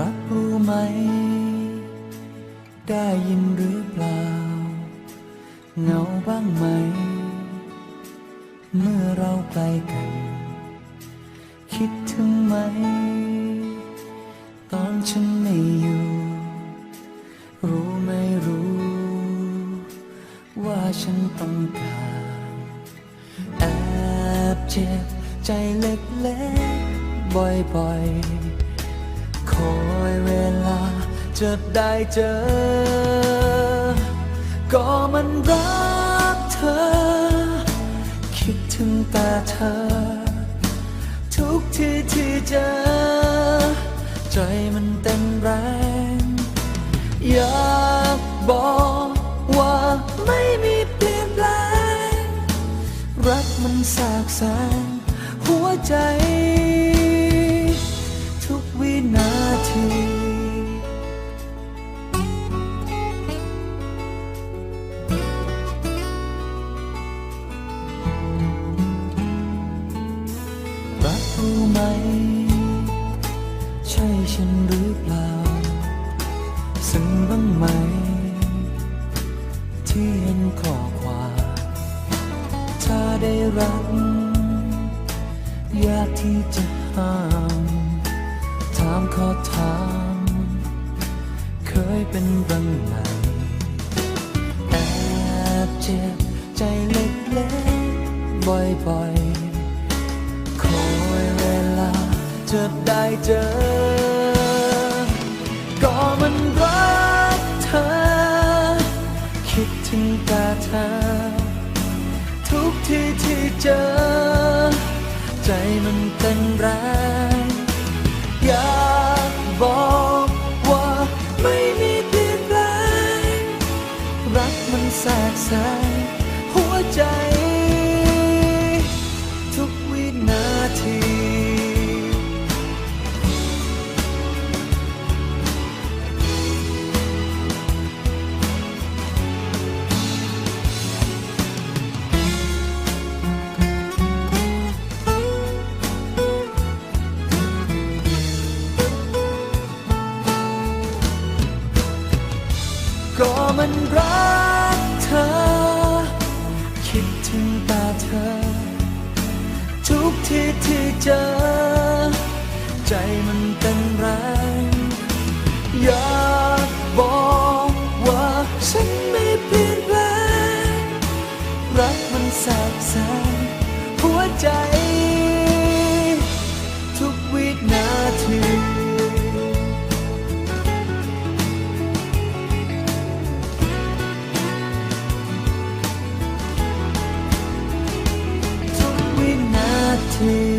รักรู้ไหม ได้ยินหรือเปล่า เงาบ้างไหม เมื่อเราใกลกัน คิดถึงไหม ตอนฉันไม่อยู่ รู้ไม่รู้ ว่าฉันต้องการแอบเจ็บใจเล็กๆบ่อยๆ คอยเวลาจะได้เจอ ก็มันรักเธอ คิดถึงแต่เธอ ทุกทีที่เจอ ใจมันเต็มแรง อยากบอกว่าไม่มีเปลี่ยนแปลง รักมันสากแสงหัวใจ ทุกวินา ทีรักรู้ไหม ใช่ฉันหรือเปล่าซึ้งบ้างไหม ที่เห็นข้อความถ้าได้รักอยากที่จะห้ามามขอถาม เคยเป็นบ้างไหมแอบเจ็บใจเล็กๆ บ่อยๆ คอยเวลาจะได้เจอ ก็มันรักเธอ คิดถึงแต่เธอ ทุกที่ที่เจอ ใจมันเต้นแรง ใจ ทุกวินาที ก็มันรักเธอ จอ ใจมันเต้นแรงอยากบอกว่าฉันไม่เปลี่ยนแปลงรักมันสาบสานหัวใจ ทุกวินาทีทุกวินาที